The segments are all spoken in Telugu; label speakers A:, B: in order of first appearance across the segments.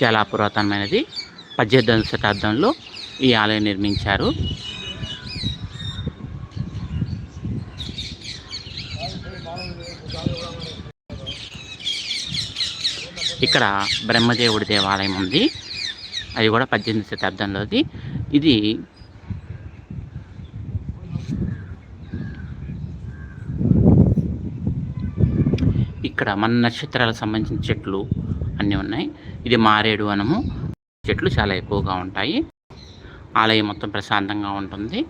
A: చాలా పురాతనమైనది పద్దెనిమిదవ శతాబ్దంలో ఈ ఆలయం నిర్మించారు. ఇక్కడ బ్రహ్మదేవుడి దేవాలయం ఉంది. అది కూడా పద్దెనిమిది శతాబ్దంలోది. ఇది ఇక్కడ మన నక్షత్రాలకు సంబంధించిన చెట్లు అన్నీ ఉన్నాయి. ఇది మారేడు వనము. చెట్లు చాలా ఎక్కువగా ఉంటాయి. ఆలయం మొత్తం ప్రశాంతంగా ఉంటుంది.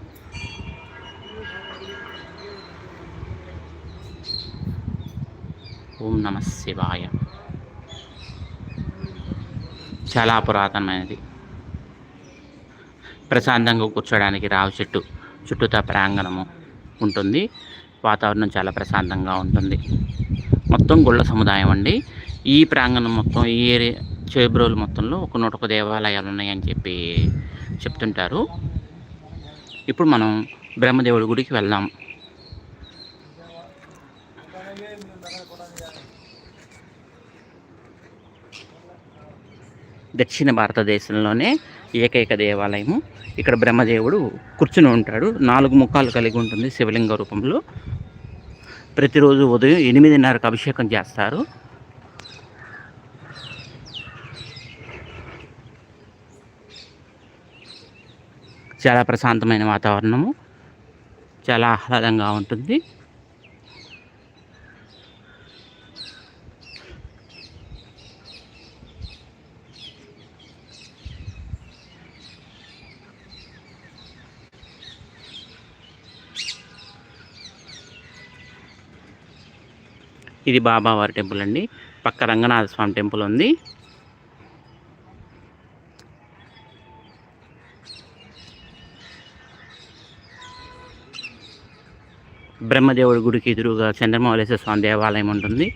A: ఓం నమ శివాయ. చాలా పురాతనమైనది. ప్రశాంతంగా కూర్చోడానికి రావి చెట్టు చుట్టూతా ప్రాంగణము ఉంటుంది. వాతావరణం చాలా ప్రశాంతంగా ఉంటుంది. మొత్తం గుళ్ళ సముదాయం అండి. ఈ ప్రాంగణం మొత్తం ఈ ఏరియా చేబ్రోలు మొత్తంలో ఒక నూట ఒక దేవాలయాలు ఉన్నాయని చెప్పి చెప్తుంటారు. ఇప్పుడు మనం బ్రహ్మదేవుడి గుడికి వెళ్దాం. దక్షిణ భారతదేశంలోనే ఏకైక దేవాలయము. ఇక్కడ బ్రహ్మదేవుడు కూర్చుని ఉంటాడు. నాలుగు ముఖాలు కలిగి ఉంటుంది శివలింగ రూపంలో. ప్రతిరోజు ఉదయం ఎనిమిదిన్నరకు అభిషేకం చేస్తారు. చాలా ప్రశాంతమైన వాతావరణము. చాలా ఆహ్లాదంగా ఉంటుంది. ఇది బాబావారి టెంపుల్ అండి. పక్క రంగనాథ స్వామి టెంపుల్ ఉంది. బ్రహ్మదేవుడి గుడికి ఎదురుగా చంద్రమౌళేశ్వర స్వామి దేవాలయం ఉంటుంది.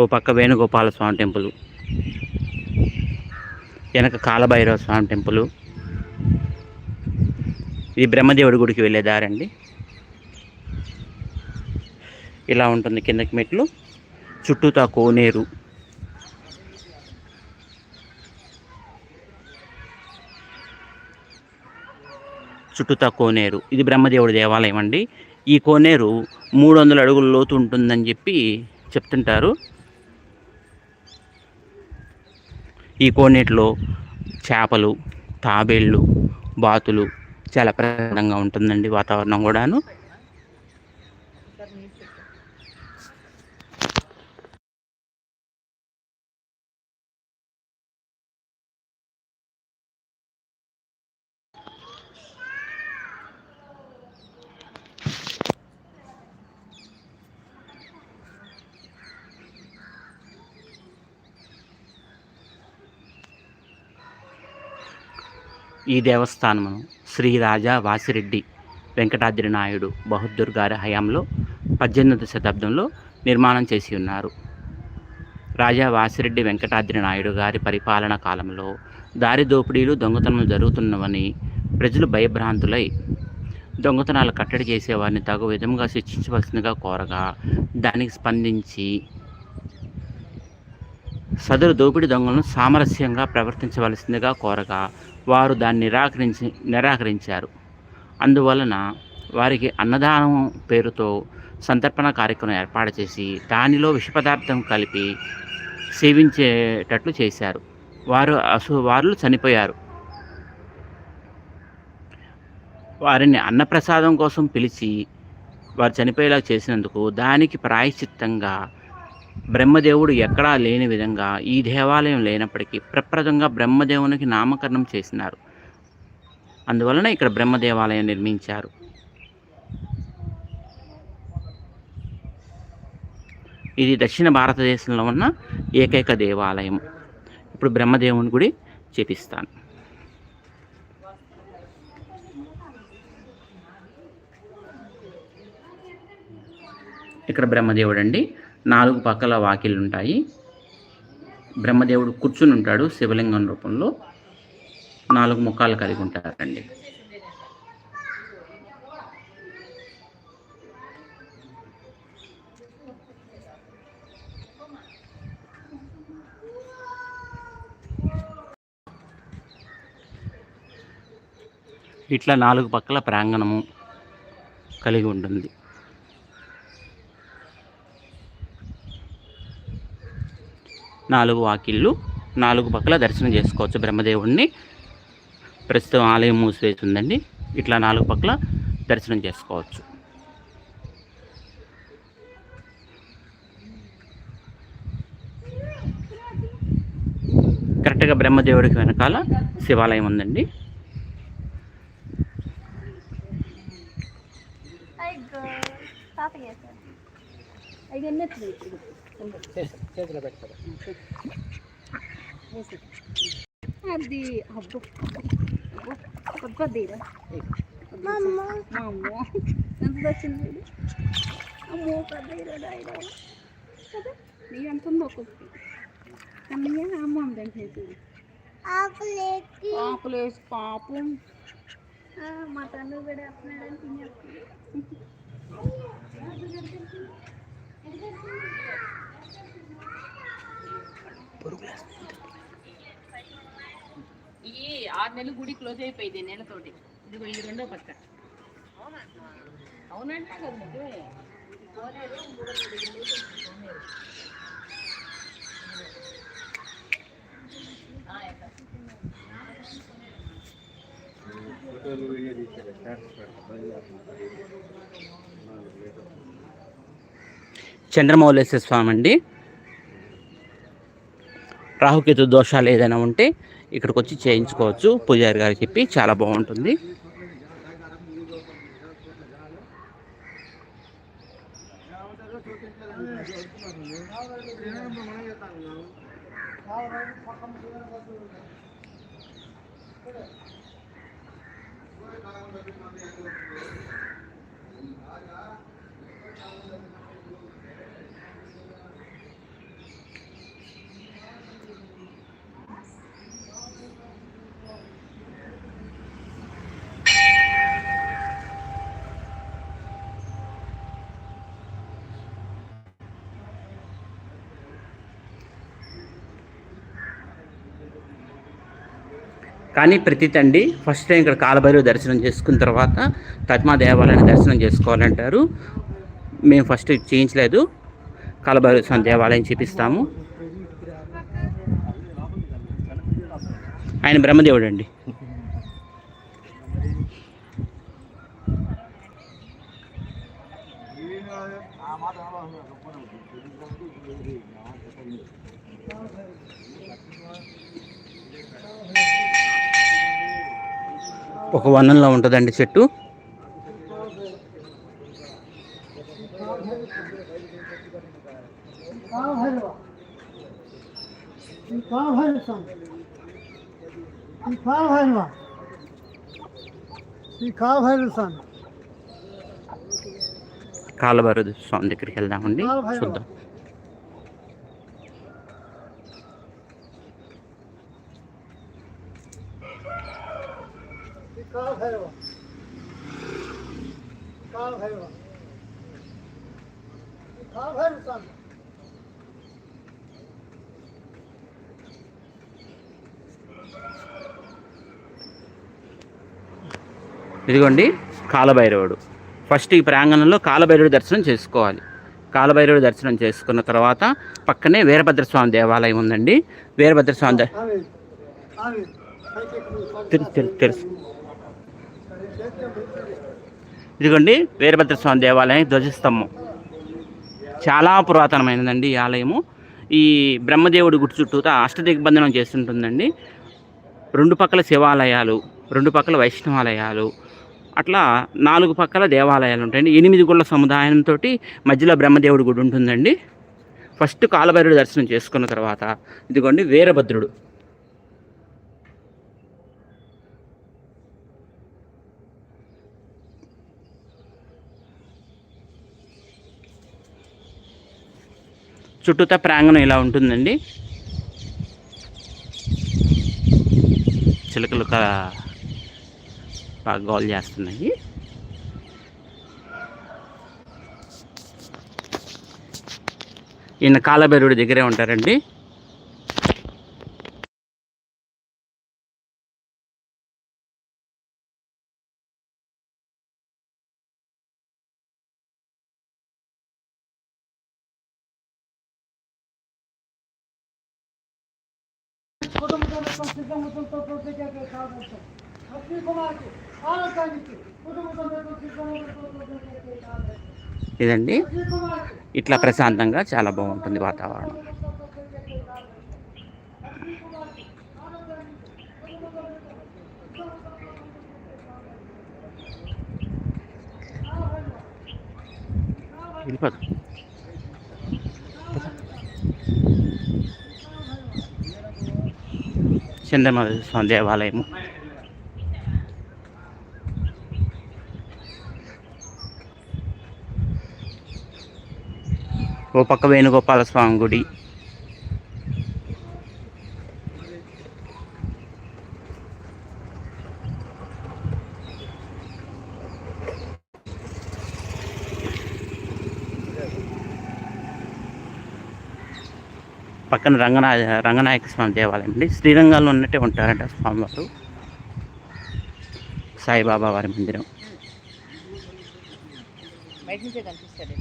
A: ఓ పక్క వేణుగోపాల స్వామి టెంపుల్ వెనక కాలభైరవ స్వామి టెంపుల్. ఇది బ్రహ్మదేవుడి గుడికి వెళ్ళే దారండి ఇలా ఉంటుంది కిందకి మెట్లు. చుట్టూతా కోనేరు. చుట్టూతా కోనేరు. ఇది బ్రహ్మదేవుడి దేవాలయం అండి. ఈ కోనేరు మూడు వందల అడుగుల లోతు ఉంటుందని చెప్పి చెప్తుంటారు. ఈ కోనేటిలో చేపలు తాబేళ్ళు బాతులు చాలా ప్రశాంతంగా ఉంటుందండి వాతావరణం కూడాను. ఈ దేవస్థానము శ్రీ రాజా వాసిరెడ్డి వెంకటాద్రి నాయుడు బహదూర్ గారి హయాంలో పద్దెనిమిదవ శతాబ్దంలో నిర్మాణం చేసి ఉన్నారు. రాజా వాసిరెడ్డి వెంకటాద్రి నాయుడు గారి పరిపాలన కాలంలో దారి దోపిడీలు దొంగతనం జరుగుతున్నవని ప్రజలు భయభ్రాంతులై దొంగతనాలు కట్టడి చేసేవారిని తగు విధంగా శిక్షించవలసిందిగా కోరగా దానికి స్పందించి సదరు దోపిడీ దొంగలను సామరస్యంగా ప్రవర్తించవలసిందిగా కోరగా వారు దాన్ని నిరాకరించి నిరాకరించారు. అందువలన వారికి అన్నదానం పేరుతో సంతర్పణ కార్యక్రమం ఏర్పాటు చేసి దానిలో విష పదార్థం కలిపి సేవించేటట్లు చేశారు. వారు అసు వారు చనిపోయారు. వారిని అన్నప్రసాదం కోసం పిలిచి వారు చనిపోయేలా చేసినందుకు దానికి ప్రాయశ్చిత్తంగా బ్రహ్మదేవుడు ఎక్కడా లేని విధంగా ఈ దేవాలయం లేనప్పటికీ ప్రప్రదంగా బ్రహ్మదేవునికి నామకరణం చేసినారు. అందువలన ఇక్కడ బ్రహ్మ దేవాలయం నిర్మించారు. ఇది దక్షిణ భారతదేశంలో ఉన్న ఏకైక దేవాలయం. ఇప్పుడు బ్రహ్మదేవుని గుడి చేపిస్తాను. ఇక్కడ బ్రహ్మదేవుడు అండి నాలుగు పక్కల వాకిళ్ళు ఉంటాయి బ్రహ్మదేవుడు కూర్చుని ఉంటాడు శివలింగం రూపంలో. నాలుగు ముఖాలు కలిగి ఉంటారండి. ఇట్లా నాలుగు పక్కల ప్రాంగణము కలిగి ఉంటుంది. నాలుగు వాకిళ్ళు నాలుగు పక్కల దర్శనం చేసుకోవచ్చు బ్రహ్మదేవుడిని ప్రస్తుతం ఆలయం మూసివేసి ఇట్లా నాలుగు పక్కల దర్శనం చేసుకోవచ్చు. కరెక్ట్గా బ్రహ్మదేవుడికి వెనకాల శివాలయం ఉందండి.
B: తాత చేశారు అయ్యి ఎన్నెత్తుంది
C: చేతిలో పెడతారు
B: అది అబ్బో అబ్బో దీరా మా అమ్మ ఎంత వచ్చింది ఇది? అమ్మో పెద్ద ఇరవై ఐదు కదా నీ ఎంత ఉందో ఒక్కొక్కటి అన్నయ్య అమ్మ అందండి పాపులేసి పాపం మా తండ్రి కూడా వేస్తున్నాడని తినేస్తుంది
D: ఈ ఆరు నెలలు గుడి క్లోజ్ అయిపోయింది నెలతోటి. ఇదిగో ఇది రెండో పక్క. అవునంటే కదా నిజమే
A: చంద్రమౌళేశ్వర స్వామి అండి రాహుకేతు దోషాలు ఏదైనా ఉంటే ఇక్కడికి వచ్చి చేయించుకోవచ్చు. పూజారి గారు చెప్పి చాలా బాగుంటుంది. కానీ ప్రతి తండి ఫస్ట్ టైం ఇక్కడ కాలభైరవ దర్శనం చేసుకున్న తర్వాత తజ్మా దేవాలయాన్ని దర్శనం చేసుకోవాలంటారు. మేము ఫస్ట్ చేయించలేదు. కాలభైరవ స్వామి దేవాలయం చూపిస్తాము. ఆయన బ్రహ్మదేవుడు అండి ఒక వనంలో ఉంటుందండి చెట్టు. కాలభైరవ స్వామి దగ్గరికి వెళ్దామండి. చూద్దాం
C: ఈ కాల్ భైరవ కాల్ భైరవ ఈ కాల్ భైరవ స్వామి
A: ఇదిగోండి కాలభైరవుడు. ఫస్ట్ ఈ ప్రాంగణంలో కాలభైరవుడి దర్శనం చేసుకోవాలి. కాలభైరవుడి దర్శనం చేసుకున్న తర్వాత పక్కనే వీరభద్రస్వామి దేవాలయం ఉందండి. వీరభద్రస్వామి తెలుసు. ఇదిగోండి వీరభద్రస్వామి దేవాలయం ధ్వజస్తంభం. చాలా పురాతనమైనదండి ఈ ఆలయము. ఈ బ్రహ్మదేవుడి గుడి చుట్టూతా అష్టదిగ్బంధనం చేస్తుంటుందండి. రెండు పక్కల శివాలయాలు రెండు పక్కల వైష్ణవాలయాలు అట్లా నాలుగు పక్కల దేవాలయాలు ఉంటాయండి. ఎనిమిది గుళ్ళ సముదాయంతో మధ్యలో బ్రహ్మదేవుడి గుడి ఉంటుందండి. ఫస్ట్ కాలభైరుడు దర్శనం చేసుకున్న తర్వాత ఇదిగోండి వీరభద్రుడు. చుట్టూతా ప్రాంగణం ఇలా ఉంటుందండి. చిలుకలు క బాగా గోల్ చేస్తున్నాయి. ఈయన కాలభైరుడి దగ్గరే ఉంటారండి.
C: కుటుంబంతో
A: ఇదండి. ఇట్లా ప్రశాంతంగా చాలా బాగుంటుంది వాతావరణం. వెళ్ళిపోదు. స్వామి దేవాలయము. ఓ పక్క వేణుగోపాల స్వామి గుడి. పక్కన రంగనా రంగనాయక స్వామి దేవాలయం అండి. శ్రీరంగంలో ఉన్నట్టే ఉంటారంట స్వామివారు సాయిబాబా వారి మందిరం.
D: బయట నుంచే కనిపిస్తాడు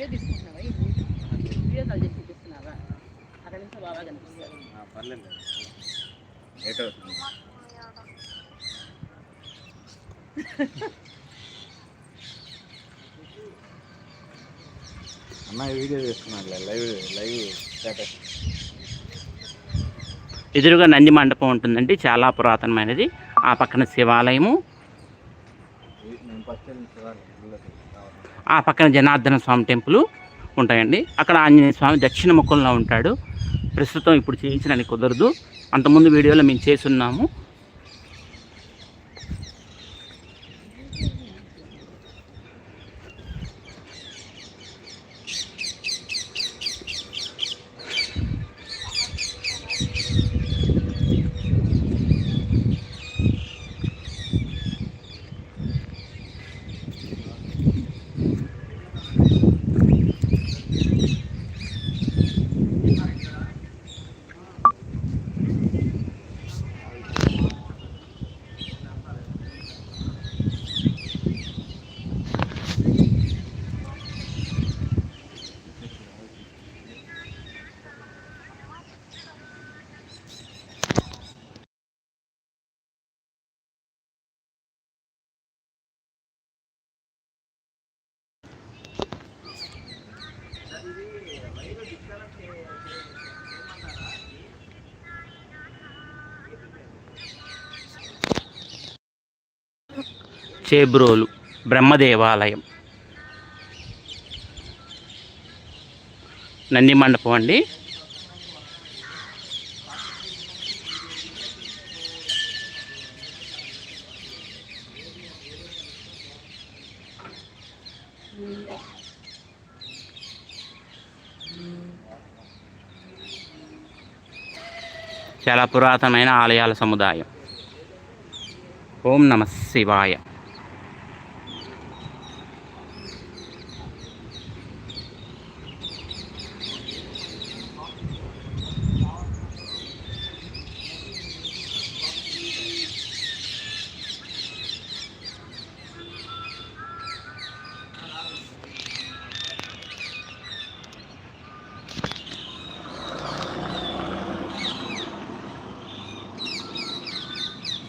D: వీడియో తీసుకుంటున్నావా? వీడియో కాల్ చేసి చూపిస్తున్నావా? అక్కడ నుంచి బాగా కనిపిస్తాడు
E: అన్న వీడియో చేస్తున్నాను లైవ్ లైవ్ స్టేటస్.
A: ఎదురుగా నంది మండపం ఉంటుందండి చాలా పురాతనమైనది. ఆ పక్కన శివాలయము
E: నేను ఫస్ట్ టైం చూడాలి
A: ఆ పక్కన జనార్దన స్వామి టెంపుల్ ఉంటాయండి. అక్కడ ఆంజనేయ స్వామి దక్షిణ ముఖంలో ఉంటాడు. ప్రస్తుతం ఇప్పుడు చేయించడానికి కుదరదు. అంతకుముందు వీడియోలో మేము చేసున్నాము చేబ్రోలు బ్రహ్మదేవాలయం. నంది మండపం అండి. చాలా పురాతనమైన ఆలయాల సముదాయం. ఓం నమ శివాయ.